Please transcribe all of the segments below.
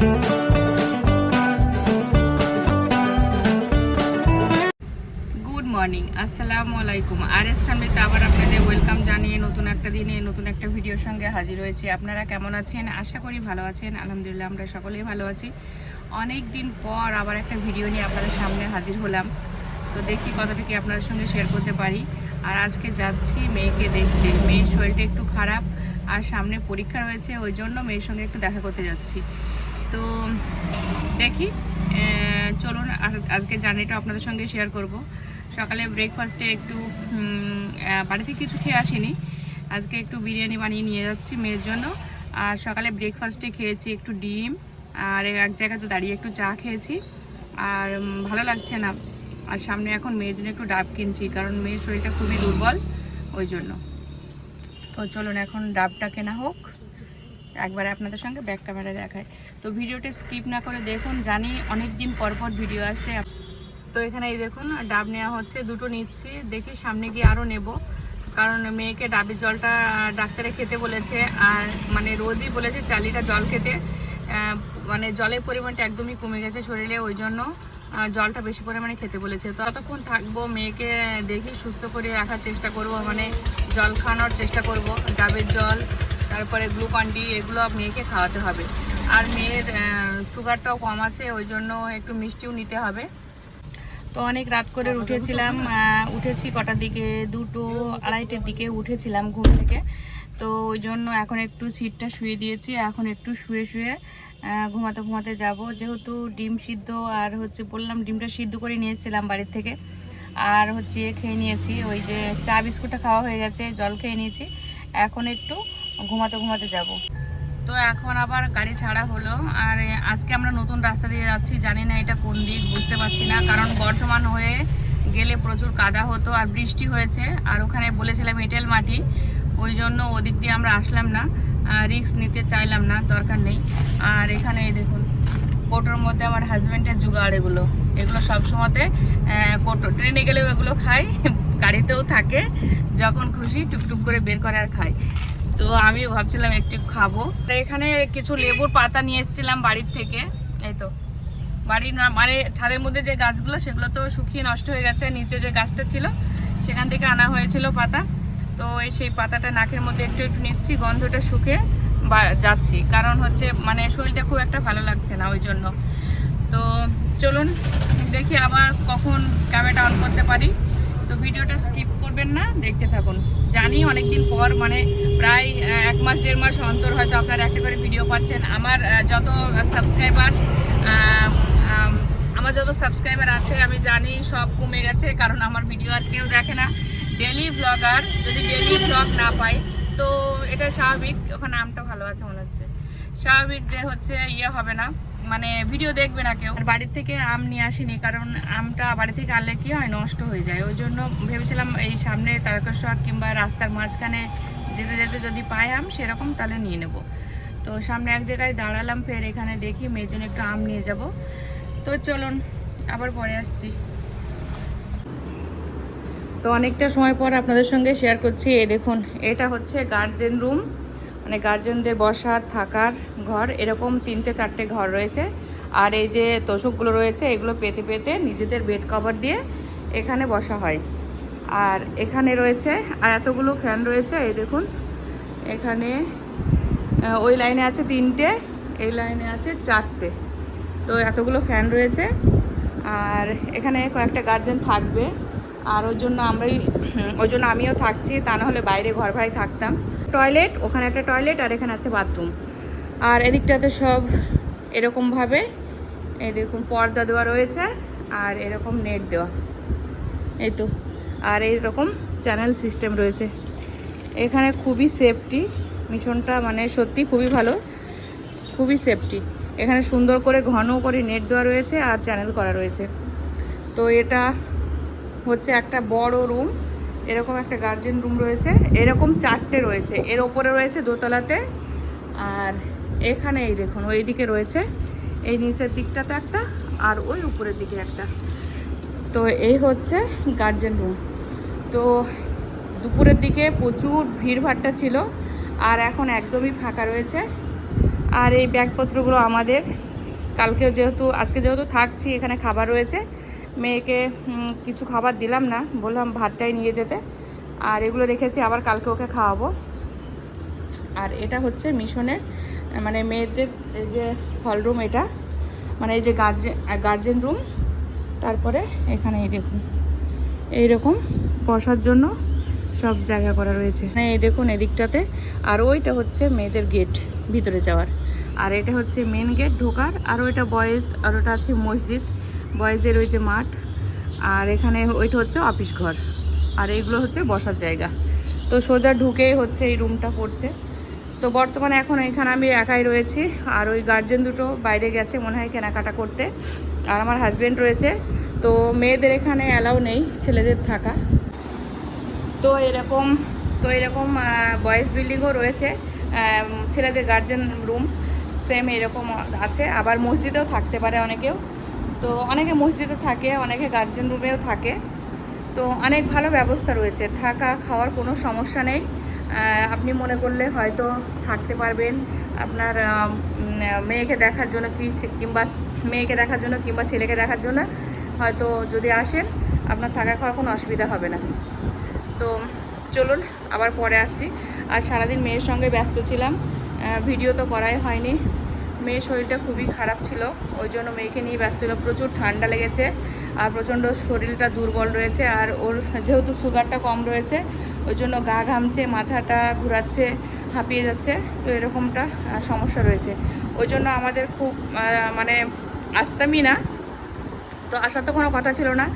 Good morning আসসালামু আলাইকুম আর S সামনেতে আবার আপনাদের ওয়েলকাম জানিয়ে নতুন একটা দিনে, নতুন একটা ভিডিওর সঙ্গে হাজির হয়েছি। আপনারা কেমন আছেন? আশা করি ভালো আছেন। আলহামদুলিল্লাহ, আমরা সকলেই ভালো আছি। অনেক দিন পর আবার একটা ভিডিও নিয়ে আপনাদের সামনে হাজির হলাম। তো দেখি কতটা কি আপনাদের সঙ্গে শেয়ার করতে পারি। আর আজকে যাচ্ছি মেয়েকে দেখতে। মেয়ের শরীরটা একটু খারাপ, আর সামনে পরীক্ষা রয়েছে, ওই জন্য মেয়ের সঙ্গে একটু দেখা করতে যাচ্ছি। তো দেখি চলুন আজ- আজকে জার্নিটা আপনাদের সঙ্গে শেয়ার করব। সকালে ব্রেকফাস্টে একটু বাড়ি থেকে কিছু খেয়ে আসিনি। আজকে একটু বিরিয়ানি বানিয়ে নিয়ে যাচ্ছি মেয়ের জন্য। আর সকালে ব্রেকফাস্টে খেয়েছি একটু ডিম, আর এক জায়গাতে দাঁড়িয়ে একটু চা খেয়েছি। আর ভালো লাগছে না। আর সামনে এখন মেয়ের জন্য একটু ডাব কিনছি, কারণ মেয়ের শরীরটা খুবই দুর্বল, ওই জন্য। তো চলুন, এখন ডাবটা কেনা হোক। একবারে আপনাদের সঙ্গে ব্যাক ক্যামেরা দেখায়। তো ভিডিওটা স্কিপ না করে দেখুন, জানি অনেক দিন পর পর ভিডিও আসছে। তো এখানে এই দেখুন, ডাব নেওয়া হচ্ছে, দুটো নিচ্ছি। দেখি সামনে গিয়ে আরও নেব, কারণ মেয়েকে ডাবের জলটা ডাক্তারে খেতে বলেছে, আর মানে রোজই বলেছে চালিটা জল খেতে। মানে জলের পরিমাণটা একদমই কমে গেছে শরীরে, ওই জন্য জলটা বেশি পরিমাণে খেতে বলেছে। ততক্ষণ থাকব, মেয়েকে দেখি সুস্থ করে রাখার চেষ্টা করব মানে জল খাওয়ানোর চেষ্টা করব, ডাবের জল। তারপরে গ্লুকন ডি এগুলো মেয়েকে খাওয়াতে হবে। আর মেয়ের সুগারটাও কম আছে, ওই জন্য একটু মিষ্টিও নিতে হবে। তো অনেক রাত করে উঠেছিলাম উঠেছি কটার দিকে? দুটো আড়াইটের দিকে উঠেছিলাম ঘুম থেকে। তো ওই জন্য এখন একটু সিটটা শুয়ে দিয়েছি, এখন একটু শুয়ে শুয়ে ঘুমাতে ঘুমাতে যাব। যেহেতু ডিম সিদ্ধ, আর হচ্ছে বললাম ডিমটা সিদ্ধ করে নিয়ে এসেছিলাম বাড়ির থেকে। আর হচ্ছে খেয়ে নিয়েছি, ওই যে চা বিস্কুটটা খাওয়া হয়ে গেছে, জল খেয়ে নিয়েছি। এখন একটু ঘুমাতে ঘুমাতে যাব। তো এখন আবার গাড়ি ছাড়া হলো। আর আজকে আমরা নতুন রাস্তা দিয়ে যাচ্ছি, জানি না এটা কোন দিক, বুঝতে পারছি না। কারণ বর্ধমান হয়ে গেলে প্রচুর কাদা হতো আর বৃষ্টি হয়েছে। আর ওখানে বলেছিলাম এঁটেল মাটি, ওই জন্য ওদিক দিয়ে আমরা আসলাম না। রিস্ক নিতে চাইলাম না, দরকার নেই। আর এখানে দেখুন কোটোর মধ্যে আমার হাজব্যান্ডের জুগাড় এগুলো। এগুলো সবসময়তে কোটো ট্রেনে গেলেও এগুলো খাই গাড়িতেও থাকে। যখন খুশি টুকটুক করে বের করে আর খাই তো আমি ভাবছিলাম একটু খাব। এখানে কিছু লেবুর পাতা নিয়ে এসেছিলাম বাড়ির থেকে। এই তো। বাড়ির মানে ছাদের মধ্যে যে গাছগুলো, সেগুলো তো শুকিয়ে নষ্ট হয়ে গেছে, নিচে যে গাছটা ছিল, সেখান থেকে আনা হয়েছিল পাতা। তো এই সেই পাতাটা নাকের মধ্যে একটু একটু নিচ্ছি, গন্ধটা শুকে যাচ্ছি। কারণ হচ্ছে মানে শরীরটা খুব একটা ভালো লাগছে না ওই জন্য। তো চলুন দেখি আবার কখন ক্যামেরাটা অন করতে পারি। তো ভিডিওটা স্কিপ করবেন না, দেখতে থাকুন। জানি অনেকদিন পর মানে প্রায় এক মাস, দেড় মাস অন্তর হয়তো আপনারা একটা করে ভিডিও পাচ্ছেন। আমার যত সাবস্ক্রাইবার আমার যত সাবস্ক্রাইবার আছে, আমি জানি সব কমে গেছে, কারণ আমার ভিডিও আর কেউ দেখে না। ডেলি ব্লগার যদি ডেলি ব্লগ না পাই, তো এটা স্বাভাবিক। ওখানে নামটা ভালো আছে মনে হচ্ছে। স্বাভাবিক যে হচ্ছে ইয়ে হবে না। মানে ভিডিও দেখবে না কেউ। বাড়ির থেকে আম নিয়ে আসিনি, কারণ আমটা বাড়ি থেকে আনলে কি হয়, নষ্ট হয়ে যায়। ওই জন্য ভেবেছিলাম এই সামনে তারকেশ্বর কিংবা রাস্তার মাঝখানে যেতে যেতে যদি পাই আম, সেরকম তাহলে নিয়ে নেব। তো সামনে এক জায়গায় দাঁড়ালাম, ফের এখানে দেখি মেয়ের জন্য একটু আম নিয়ে যাব। তো চলুন, আবার পরে আসছি। তো অনেকটা সময় পর আপনাদের সঙ্গে শেয়ার করছি। এই দেখুন, এটা হচ্ছে গার্জেন রুম মানে গার্জেনদের বসার, থাকার ঘর, এরকম তিনটে চারটে ঘর রয়েছে। আর এই যে তোষকগুলো রয়েছে, এগুলো পেতে পেতে নিজেদের বেড কভার দিয়ে এখানে বসা হয়। আর এখানে রয়েছে, আর এতগুলো ফ্যান রয়েছে, এই দেখুন। এখানে ওই লাইনে আছে তিনটে, এই লাইনে আছে চারটে। তো এতগুলো ফ্যান রয়েছে। আর এখানে কয়েকটা গার্জেন থাকবে। আর ওই জন্য আমরাই ওই জন্য আমিও থাকছি, তা না হলে বাইরে ঘর ভাড়ায় থাকতাম। টয়লেট, ওখানে একটা টয়লেট আর এখানে আছে বাথরুম। আর এদিকটাতে সব এরকমভাবে, এই দেখুন, পর্দা দেওয়া রয়েছে আর এরকম নেট দেওয়া। এই তো, আর এইরকম চ্যানেল সিস্টেম রয়েছে। এখানে খুবই সেফটি, মিশনটা মানে সত্যি খুবই ভালো, খুবই সেফটি। এখানে সুন্দর করে ঘন করে নেট দেওয়া রয়েছে আর চ্যানেল করা রয়েছে। তো এটা হচ্ছে একটা বড় রুম এরকম একটা গার্জেন রুম রয়েছে। এরকম চারটে রয়েছে। এর ওপরে রয়েছে দোতলাতে। আর এখানে এই দেখুন, ওই দিকে রয়েছে। এই নিচের দিকটাতে একটা, আর ওই উপরের দিকে একটা। তো এই হচ্ছে গার্জেন রুম তো দুপুরের দিকে প্রচুর ভিড়ভাট্টা ছিল, আর এখন একদমই ফাঁকা রয়েছে। আর এই ব্যাগপত্রগুলো আমাদের। কালকে যেহেতু, আজকে যেহেতু থাকছি, এখানে খাবার রয়েছে। মেয়েকে কিছু খাবার দিলাম না, বললাম ভাতটাই নিয়ে যেতে। আর এগুলো রেখেছি, আবার কালকে ওকে খাওয়াবো। আর এটা হচ্ছে মিশনের মানে মেয়েদের এই যে হল রুম এটা মানে এই যে গার্জেন গার্জেন রুম, তারপরে এখানে এই দেখুন, এইরকম বসার জন্য সব জায়গা করা রয়েছে। হ্যাঁ এই দেখুন এদিকটাতে, আর ওইটা হচ্ছে মেয়েদের গেট ভিতরে যাওয়ার। আর এটা হচ্ছে মেন গেট ঢোকার, আর ওইটা বয়েজ, আর ওটা আছে মসজিদ। বয়েজের ওই যে মাঠ, আর এখানে ওইটা হচ্ছে অফিস ঘর, আর এইগুলো হচ্ছে বসার জায়গা। তো সোজা ঢুকেই হচ্ছে এই রুমটা পড়ছে। তো বর্তমানে এখন এখানে আমি একাই রয়েছি, আর ওই গার্জেন দুটো বাইরে গেছে মনে হয় কেনাকাটা করতে, আর আমার হাজব্যান্ড রয়েছে। তো মেয়েদের এখানে অ্যালাউ নেই, ছেলেদের থাকা। তো এরকম তো এরকম বয়েজ বিল্ডিংও রয়েছে ছেলেদের গার্জেন রুম সেম এরকম আছে। আবার মসজিদেও থাকতে পারে অনেকেও। তো অনেকে মসজিদে থাকে, অনেকে গার্জেন রুমেও থাকে। তো অনেক ভালো ব্যবস্থা রয়েছে। থাকা, খাওয়ার কোনো সমস্যা নেই। আপনি মনে করলে হয়তো থাকতে পারবেন। আপনার মেয়েকে দেখার জন্য কি কিংবা মেয়েকে দেখার জন্য কিংবা ছেলেকে দেখার জন্য হয়তো যদি আসেন, আপনার থাকা খাওয়ার কোনো অসুবিধা হবে না। তো চলুন, আবার পরে আসছি। আর সারাদিন মেয়ের সঙ্গে ব্যস্ত ছিলাম। ভিডিও তো করাই হয়নি। মেয়ের শরীরটা খুবই খারাপ ছিল, ওই জন্য মেয়েকে নিয়ে ব্যস্ত ছিল। প্রচুর ঠান্ডা লেগেছে আর প্রচণ্ড শরীরটা দুর্বল রয়েছে আর ওর যেহেতু সুগারটা কম রয়েছে, ওই জন্য গা ঘামছে, মাথাটা ঘুরাচ্ছে, হাঁপিয়ে যাচ্ছে, তো এরকমটা সমস্যা রয়েছে। ওই জন্য আমাদের খুব মানে আসতামই না। তো আসার তো কোনো কথা ছিল না,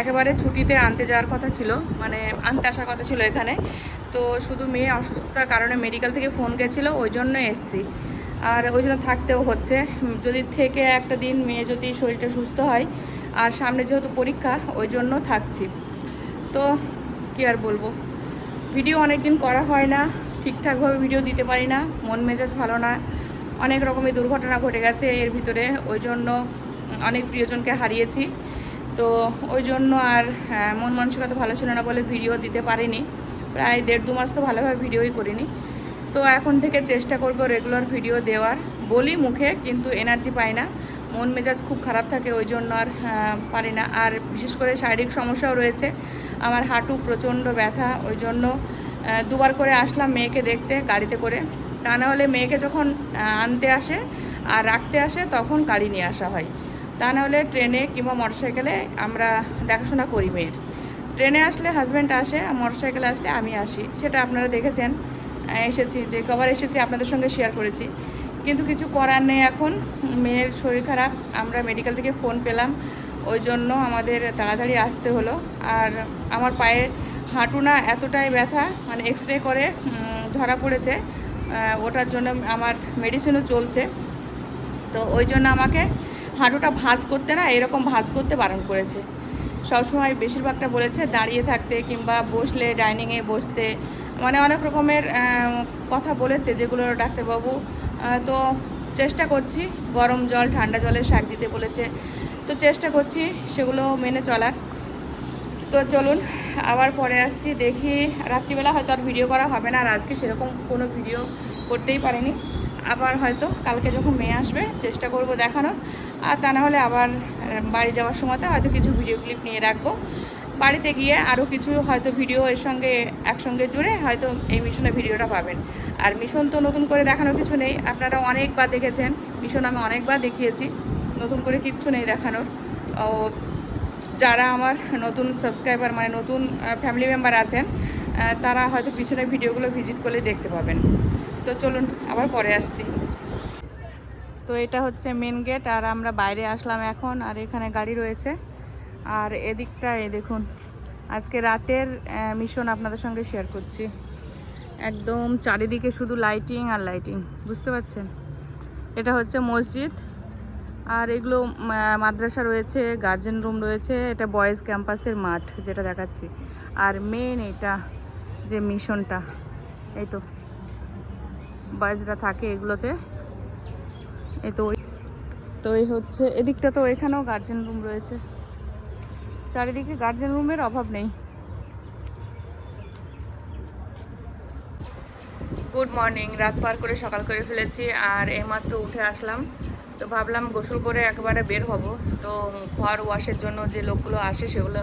একেবারে ছুটিতে আনতে যাওয়ার কথা ছিল মানে আনতে আসার কথা ছিল এখানে। তো শুধু মেয়ে অসুস্থতার কারণে মেডিকেল থেকে ফোন গেছিল, ওই জন্য এসছি। আর ওই জন্য থাকতেও হচ্ছে। যদি থেকে একটা দিন মেয়ে যদি শরীরটা সুস্থ হয়, আর সামনে যেহেতু পরীক্ষা, ওই জন্য থাকছি। তো কি আর বলব? ভিডিও অনেক দিন করা হয় না, ঠিকঠাকভাবে ভিডিও দিতে পারি না, মন মেজাজ ভালো না। অনেক রকমের দুর্ঘটনা ঘটে গেছে এর ভিতরে, ওই জন্য অনেক প্রিয়জনকে হারিয়েছি। তো ওই জন্য আর মন মানসিকতা ভালো ছিল না বলে ভিডিও দিতে পারিনি। প্রায় দেড় দু মাস তো ভালোভাবে ভিডিওই করিনি। তো এখন থেকে চেষ্টা করব রেগুলার ভিডিও দেওয়ার। বলি মুখে, কিন্তু এনার্জি পাই না। মন মেজাজ খুব খারাপ থাকে, ওই জন্য আর পারি না। আর বিশেষ করে শারীরিক সমস্যাও রয়েছে। আমার হাঁটু প্রচণ্ড ব্যথা, ওই জন্য দুবার করে আসলাম মেয়েকে দেখতে গাড়িতে করে। তা না হলে মেয়েকে যখন আনতে আসে আর রাখতে আসে, তখন গাড়ি নিয়ে আসা হয়। তা না হলে ট্রেনে কিংবা মোটরসাইকেলে আমরা দেখাশোনা করি মেয়ের। ট্রেনে আসলে হাজব্যান্ড আসে, আর মোটরসাইকেলে আসলে আমি আসি। সেটা আপনারা দেখেছেন। এসেছি, যে কবার এসেছি, আপনাদের সঙ্গে শেয়ার করেছি। কিন্তু কিছু করার নেই এখন। মেয়ের শরীর খারাপ, আমরা মেডিকেল থেকে ফোন পেলাম। ওই জন্য আমাদের তাড়াতাড়ি আসতে হলো। আর আমার পায়ের হাঁটু না এতটাই ব্যথা মানে এক্স রে করে ধরা পড়েছে। ওটার জন্য আমার মেডিসিনও চলছে। তো ওই জন্য আমাকে হাঁটুটা ভাঁজ করতে না এরকম ভাঁজ করতে বারণ করেছে। সবসময় বেশিরভাগটা বলেছে দাঁড়িয়ে থাকতে কিংবা বসলে ডাইনিংয়ে বসতে মানে অনেক রকমের কথা বলেছে যেগুলো ডাক্তারবাবু। তো চেষ্টা করছি, গরম জল, ঠান্ডা জলে শাক দিতে বলেছে। তো চেষ্টা করছি সেগুলো মেনে চলার। তো চলুন, আবার পরে আসছি। দেখি রাত্রিবেলা হয়তো আর ভিডিও করা হবে না, আর আজকে সেরকম কোনো ভিডিও করতেই পারিনি। আবার হয়তো কালকে যখন মেয়ে আসবে, চেষ্টা করব দেখানোর। আর তা হলে আবার বাড়ি যাওয়ার সময়তে হয়তো কিছু ভিডিও ক্লিপ নিয়ে রাখব। বাড়িতে গিয়ে আরও কিছু হয়তো ভিডিও এর সঙ্গে একসঙ্গে জুড়ে হয়তো এই মিশনের ভিডিওটা পাবেন। আর মিশন তো নতুন করে দেখানো কিছু নেই। আপনারা অনেকবার দেখেছেন। মিশন আমি অনেকবার দেখিয়েছি। নতুন করে কিচ্ছু নেই দেখানোর। ও, যারা আমার নতুন সাবস্ক্রাইবার মানে নতুন ফ্যামিলি মেম্বার আছেন তারা হয়তো পিছনে ভিডিওগুলো ভিজিট করলে দেখতে পাবেন। তো চলুন, আবার পরে আসছি। তো এটা হচ্ছে মেন গেট আর আমরা বাইরে আসলাম এখন, আর এখানে গাড়ি রয়েছে। আর এদিকটা এই দেখুন, আজকে রাতের মিশন আপনাদের সঙ্গে শেয়ার করছি। একদম চারিদিকে শুধু লাইটিং আর লাইটিং বুঝতে পারছেন? এটা হচ্ছে মসজিদ, আর এগুলো মাদ্রাসা রয়েছে গার্জেন রুম রয়েছে, এটা বয়েজ ক্যাম্পাসের মাঠ যেটা দেখাচ্ছি। আর মেন এটা যে মিশনটা এই তো। বয়েজরা থাকে এগুলোতে, এই তো। তো এই হচ্ছে, এদিকটা তো এখানেও গার্জেন রুম রয়েছে। চারিদিকে গার্জেন রুমের অভাব নেই। গুড মর্নিং রাত পার করে সকাল করে ফেলেছি আর এইমাত্র উঠে আসলাম। তো ভাবলাম গোসল করে একেবারে বের হব। তো ঘর ওয়াশের জন্য যে লোকগুলো আসে সেগুলো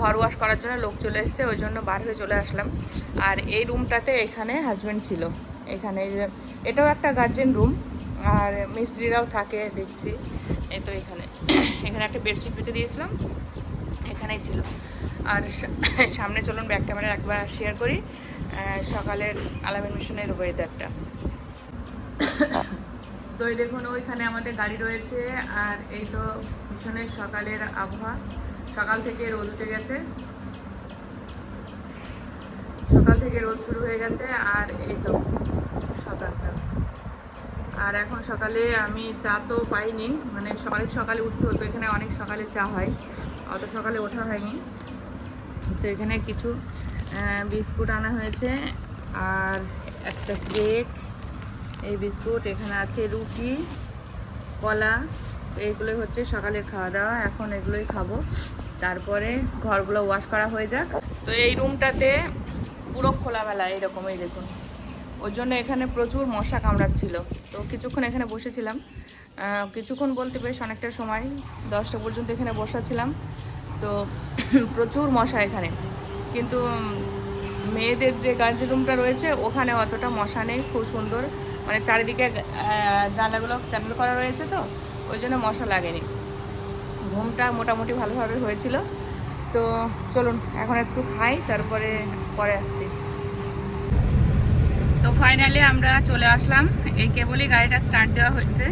ঘর ওয়াশ করার জন্য লোক চলে এসেছে, ওই জন্য বার হয়ে চলে আসলাম। আর এই রুমটাতে এখানে হাজব্যান্ড ছিল। এখানে এটাও একটা গার্জেন রুম আর মিস্ত্রিরাও থাকে, দেখছি। এই তো এখানে। এখানে একটা বেডশিট পেতে দিয়েছিলাম। এখানেই ছিল। আর সামনে চলুন ব্যাক ক্যামেরা একবার শেয়ার করি সকালের আলামিন মিশনের ওয়েদারটা তো এই দেখুন, ওইখানে আমাদের গাড়ি রয়েছে, আর এই তো মিশনের সকালের আবহাওয়া। সকাল থেকে রোদ উঠে গেছে। সকাল থেকে রোদ শুরু হয়ে গেছে, আর এই তো সকালটা আর এখন সকালে আমি চা তো পাইনি মানে সকালে সকালে উঠতে হতো, এখানে অনেক সকালে চা হয়। অত সকালে ওঠা হয়নি। তো এখানে কিছু বিস্কুট আনা হয়েছে। আর একটা কেক, এই বিস্কুট, এখানে আছে রুটি, কলা এইগুলোই হচ্ছে সকালের খাওয়া দাওয়া এখন এগুলোই খাব। তারপরে ঘরগুলো ওয়াশ করা হয়ে যাক। তো এই রুমটাতে পুরো খোলামেলা এরকম এই দেখুন। ওর জন্য এখানে প্রচুর মশা কামড়াচ্ছিল। তো কিছুক্ষণ এখানে বসেছিলাম। কিছুক্ষণ বলতে বেশ অনেকটা সময়, দশটা পর্যন্ত এখানে বসাছিলাম তো প্রচুর মশা এখানে। কিন্তু মেয়েদের যে গার্জেন রুমটা রয়েছে, ওখানে অতটা মশা নেই, খুব সুন্দর। মানে চারিদিকে জানলাগুলো চ্যানেল করা রয়েছে তো, ওই জন্য মশা লাগেনি। ঘুমটা মোটামুটি ভালোভাবে হয়েছিল। তো চলুন, এখন একটু খাই, তারপরে পরে আসছি। তো ফাইনালি আমরা চলে আসলাম। এই কেবলই গাড়িটা স্টার্ট দেওয়া হচ্ছে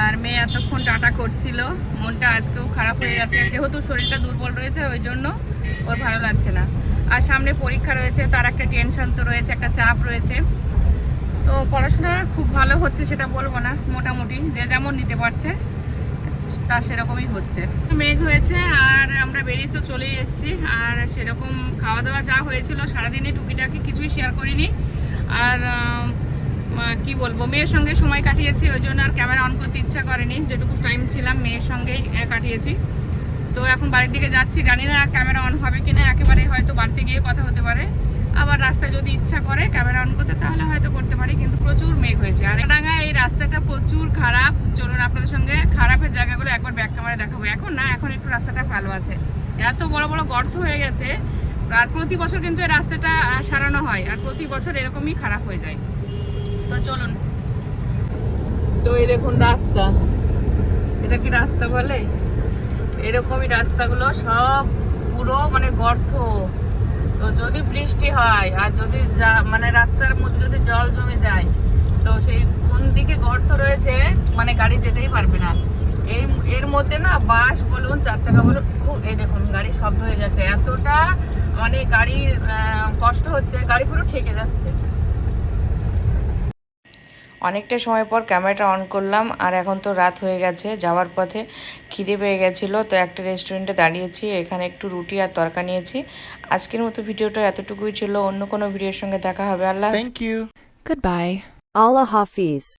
আর মেয়ে এতক্ষণ টাটা করছিল। মনটা আজকেও খারাপ হয়ে গেছে যেহেতু শরীরটা দুর্বল রয়েছে, ওই জন্য ওর ভালো লাগছে না। আর সামনে পরীক্ষা রয়েছে, তার একটা টেনশন তো রয়েছে, একটা চাপ রয়েছে। তো পড়াশোনা খুব ভালো হচ্ছে সেটা বলব না, মোটামুটি। যে যেমন নিতে পারছে, তা সেরকমই হচ্ছে। মেঘ হয়েছে আর আমরা বেরিয়ে তো চলেই এসেছি। আর সেরকম খাওয়া দাওয়া যা হয়েছিল, সারাদিনে টুকিটাকি কিছুই শেয়ার করিনি। আর কি বলব, মেয়ের সঙ্গে সময় কাটিয়েছি, ওই জন্য আর ক্যামেরা অন করতে ইচ্ছা করেনি। যেটুকু টাইম ছিলাম, মেয়ের সঙ্গেই কাটিয়েছি। তো এখন বাড়ির দিকে যাচ্ছি, জানি না ক্যামেরা অন হবে কিনা, একেবারে হয়তো বাড়িতে গিয়ে কথা হতে পারে। আবার রাস্তায় যদি ইচ্ছা করে ক্যামেরা অন করতে, তাহলে হয়তো করতে পারি, কিন্তু প্রচুর মেঘ হয়েছে। আর ডাঙ্গা এই রাস্তাটা প্রচুর খারাপ। চলুন আপনাদের সঙ্গে খারাপের জায়গাগুলো একবার ব্যাক ক্যামেরা দেখাবো। এখন না, এখন একটু রাস্তাটা ভালো আছে। এত বড় বড় গর্ত হয়ে গেছে, আর প্রতি বছর কিন্তু এই রাস্তাটা সারানো হয়, আর প্রতি বছর এরকমই খারাপ হয়ে যায়। তো চলুন। তো এই দেখুন রাস্তা। এটা কি রাস্তা বলে? এরকমই রাস্তাগুলো সব পুরো মানে গর্ত। তো যদি বৃষ্টি হয় আর যদি যা- মানে রাস্তার মধ্যে যদি জল জমে যায়, তো সেই কোন দিকে গর্ত রয়েছে মানে গাড়ি যেতেই পারবে না। এর এর মধ্যে না বাস বলুন, চার চাকা বলুন, খুব এই দেখুন গাড়ি শব্দ হয়ে যাচ্ছে। এতটা মানে গাড়ির কষ্ট হচ্ছে, গাড়ি পুরো ঠেকে যাচ্ছে। অনেকটা সময় পর ক্যামেরাটা অন করলাম আর এখন তো রাত হয়ে গেছে যাওয়ার পথে খিদে পেয়ে গেছিল তো একটা রেস্টুরেন্টে দাঁড়িয়েছি এখানে একটু রুটি আর তরকা নিয়েছি। আজকের মতো ভিডিওটা এতটুকুই ছিল অন্য কোনো ভিডিওর সঙ্গে দেখা হবে আল্লাহ থ্যাংক ইউ গুড বাই আল্লাহ Hafiz.